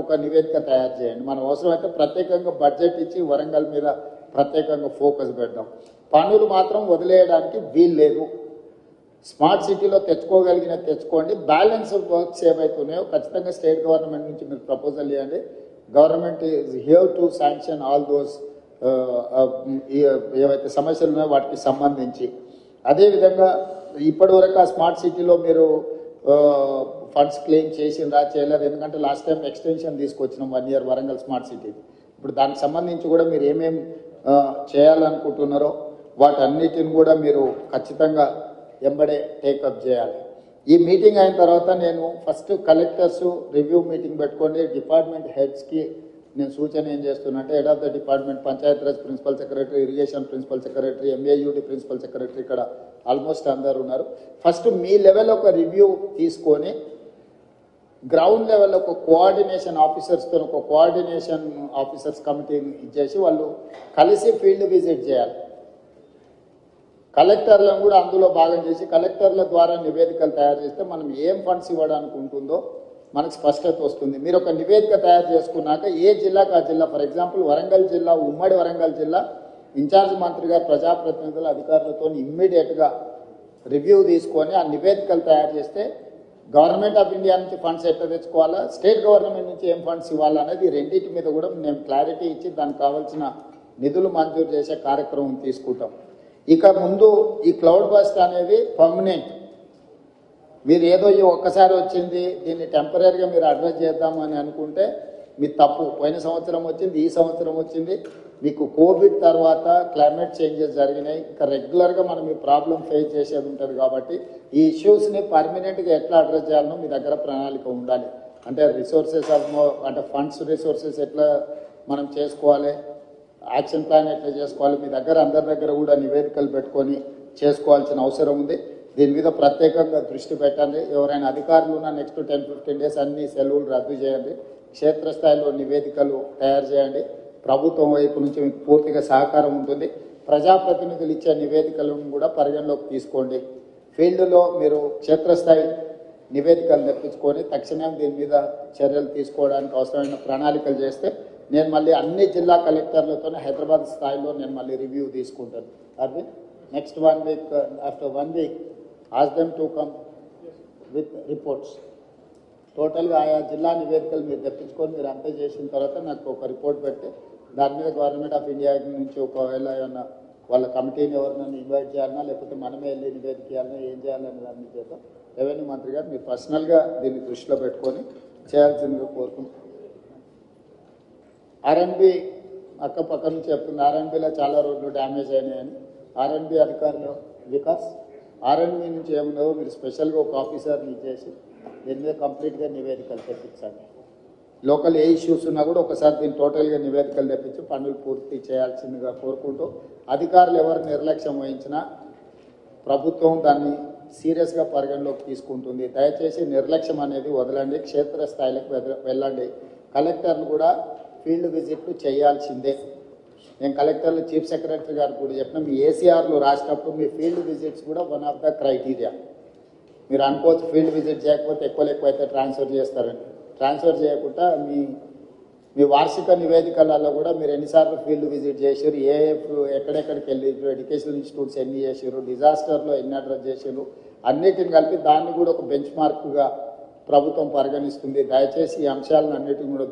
ఒక నివేదిక తయారు చేయండి. మనం అవసరమైతే ప్రత్యేకంగా బడ్జెట్ ఇచ్చి వరంగల్ మీద ప్రత్యేకంగా ఫోకస్ పెడదాం. పనులు మాత్రం వదిలేయడానికి వీలు లేదు స్మార్ట్ సిటీలో తెచ్చుకోగలిగిన తెచ్చుకోండి. బ్యాలెన్స్ వర్క్స్ ఏవైతున్నాయో ఖచ్చితంగా స్టేట్ గవర్నమెంట్ నుంచి మీరు ప్రపోజల్ చేయండి government is here to sanction all those ఏవైతే సమస్యలు ఉన్నాయో వాటికి సంబంధించి. అదేవిధంగా ఇప్పటి వరకు ఆ స్మార్ట్ సిటీలో మీరు ఫండ్స్ క్లెయిమ్ చేసిందా చేయలేదు. ఎందుకంటే లాస్ట్ టైం ఎక్స్టెన్షన్ తీసుకొచ్చినాం one year Warangal smart city ఇప్పుడు దానికి సంబంధించి కూడా మీరు ఏమేం చేయాలనుకుంటున్నారో వాటన్నిటిని కూడా మీరు ఖచ్చితంగా ఎంబడే టేకప్ చేయాలి. ఈ మీటింగ్ అయిన తర్వాత నేను ఫస్ట్ కలెక్టర్స్ రివ్యూ మీటింగ్ పెట్టుకోండి డిపార్ట్మెంట్ హెడ్స్కి నేను సూచన ఏం చేస్తున్నా అంటే head of the department Panchayati Raj principal secretary irrigation principal secretary MAUD principal secretary ఇక్కడ ఆల్మోస్ట్ అందరు ఉన్నారు. ఫస్ట్ మీ లెవెల్ ఒక రివ్యూ తీసుకొని గ్రౌండ్ లెవెల్ ఒక కోఆర్డినేషన్ ఆఫీసర్స్తో ఒక కోఆర్డినేషన్ ఆఫీసర్స్ కమిటీని ఇచ్చేసి వాళ్ళు కలిసి ఫీల్డ్ విజిట్ చేయాలి. కలెక్టర్లను కూడా అందులో భాగం చేసి కలెక్టర్ల ద్వారా నివేదికలు తయారు చేస్తే మనం ఏం ఫండ్స్ ఇవ్వడానికి ఉంటుందో మనకు స్పష్టత వస్తుంది. మీరు ఒక నివేదిక తయారు చేసుకున్నాక ఏ జిల్లాకు ఆ జిల్లా ఫర్ ఎగ్జాంపుల్ వరంగల్ జిల్లా ఉమ్మడి వరంగల్ జిల్లా ఇన్ఛార్జ్ మంత్రిగా ప్రజాప్రతినిధుల అధికారులతో ఇమ్మీడియట్గా రివ్యూ తీసుకొని ఆ నివేదికలు తయారు చేస్తే గవర్నమెంట్ ఆఫ్ ఇండియా నుంచి ఫండ్స్ ఎట్లా తెచ్చుకోవాలా? స్టేట్ గవర్నమెంట్ నుంచి ఏం ఫండ్స్ ఇవ్వాలనేది రెండింటి మీద కూడా మేము క్లారిటీ ఇచ్చి దానికి కావాల్సిన నిధులు మంజూరు చేసే కార్యక్రమం తీసుకుంటాం. ఇక ముందు ఈ క్లౌడ్ బస్ట్ అనేది పర్మనెంట్. మీరు ఏదో ఈ ఒక్కసారి వచ్చింది దీన్ని టెంపరీగా మీరు అడ్రస్ చేద్దామని అనుకుంటే మీ తప్పు. పోయిన సంవత్సరం వచ్చింది ఈ సంవత్సరం వచ్చింది. మీకు కోవిడ్ తర్వాత క్లైమేట్ చేంజెస్ జరిగినాయి. ఇంకా రెగ్యులర్గా మనం ఈ ప్రాబ్లం ఫేస్ చేసేది ఉంటుంది కాబట్టి ఈ ఇష్యూస్ని పర్మనెంట్గా ఎట్లా అడ్రస్ చేయాలనో మీ దగ్గర ప్రణాళిక ఉండాలి. అంటే రిసోర్సెస్ అంటే ఫండ్స్ రిసోర్సెస్ ఎట్లా మనం చేసుకోవాలి యాక్షన్ ప్లాన్ ఎట్లా చేసుకోవాలి మీ దగ్గర అందరి దగ్గర కూడా నివేదికలు పెట్టుకొని చేసుకోవాల్సిన అవసరం ఉంది. దీని మీద ప్రత్యేకంగా దృష్టి పెట్టండి. ఎవరైనా అధికారులు ఉన్న నెక్స్ట్ టెన్ ఫిఫ్టీన్ డేస్ అన్ని సెలవులు రద్దు చేయండి. క్షేత్రస్థాయిలో నివేదికలు తయారు చేయండి. ప్రభుత్వం వైపు నుంచి మీకు పూర్తిగా సహకారం ఉంటుంది. ప్రజాప్రతినిధులు ఇచ్చే నివేదికలను కూడా పరిగణలోకి తీసుకోండి. ఫీల్డ్లో మీరు క్షేత్రస్థాయి నివేదికలు తెప్పించుకొని తక్షణం దీని మీద చర్యలు తీసుకోవడానికి అవసరమైన ప్రణాళికలు చేస్తే నేను మళ్ళీ అన్ని జిల్లా కలెక్టర్లతో హైదరాబాద్ స్థాయిలో నేను మళ్ళీ రివ్యూ తీసుకుంటాను. Aravind next one week after one week ask them to come with reports టోటల్గా ఆయా జిల్లా నివేదికలు మీరు తెప్పించుకొని మీరు అంతా చేసిన తర్వాత నాకు ఒక రిపోర్ట్ పెట్టి దాని మీద గవర్నమెంట్ ఆఫ్ ఇండియా నుంచి ఒకవేళ ఏమన్నా వాళ్ళ కమిటీని ఎవరినైనా ఇన్వైట్ చేయాలన్నా లేకపోతే మనమే వెళ్ళి నివేదిక చేయాలన్నా ఏం చేయాలనే దాని చేద్దాం. రెవెన్యూ మంత్రి గారు మీరు పర్సనల్గా దీన్ని దృష్టిలో పెట్టుకొని చేయాల్సిందిగా కోరుకుంటున్నాం ఆర్ఎన్బి అక్క పక్క నుంచి చెప్తుంది ఆర్ఎన్బిలో చాలా రోడ్లు డ్యామేజ్ అయినాయని ఆర్ఎన్బి అధికారులు వికాస్ ఆర్ఎన్బి నుంచి ఏమున్నావో మీరు స్పెషల్గా ఒక ఆఫీసర్ని ఇచ్చేసి దీని మీద కంప్లీట్గా నివేదికలు తెప్పించండి. లోకల్ ఏ ఇష్యూస్ ఉన్నా కూడా ఒకసారి దీన్ని టోటల్గా నివేదికలు తెప్పించి పనులు పూర్తి చేయాల్సిందిగా కోరుకుంటూ అధికారులు ఎవరు నిర్లక్ష్యం వహించినా ప్రభుత్వం దాన్ని సీరియస్గా పరిగణలోకి తీసుకుంటుంది. దయచేసి నిర్లక్ష్యం అనేది వదలండి క్షేత్రస్థాయిలకు వెళ్ళండి. కలెక్టర్లు కూడా ఫీల్డ్ విజిట్లు చేయాల్సిందే. నేను కలెక్టర్లు చీఫ్ సెక్రటరీ గారు కూడా చెప్పిన మీ ఏసీఆర్లు రాసినప్పుడు మీ ఫీల్డ్ విజిట్స్ కూడా వన్ ఆఫ్ ద క్రైటీరియా. మీరు అనుకోవచ్చు ఫీల్డ్ విజిట్ చేయకపోతే ఎక్కువ ఎక్కువ అయితే ట్రాన్స్ఫర్ చేస్తారని. ట్రాన్స్ఫర్ చేయకుండా మీ మీ వార్షిక నివేదికలలో కూడా మీరు ఎన్నిసార్లు ఫీల్డ్ విజిట్ చేసారు ఏ ఏ ఎక్కడెక్కడికి వెళ్ళి ఎడ్యుకేషనల్ ఇన్స్టిట్యూట్స్ ఎన్ని చేసారు డిజాస్టర్లో ఎన్ని అడ్రస్ చేసారు అన్నిటిని కలిపి దాన్ని కూడా ఒక బెంచ్ మార్క్గా ప్రభుత్వం పరిగణిస్తుంది. దయచేసి ఈ అంశాలను అన్నిటిని కూడా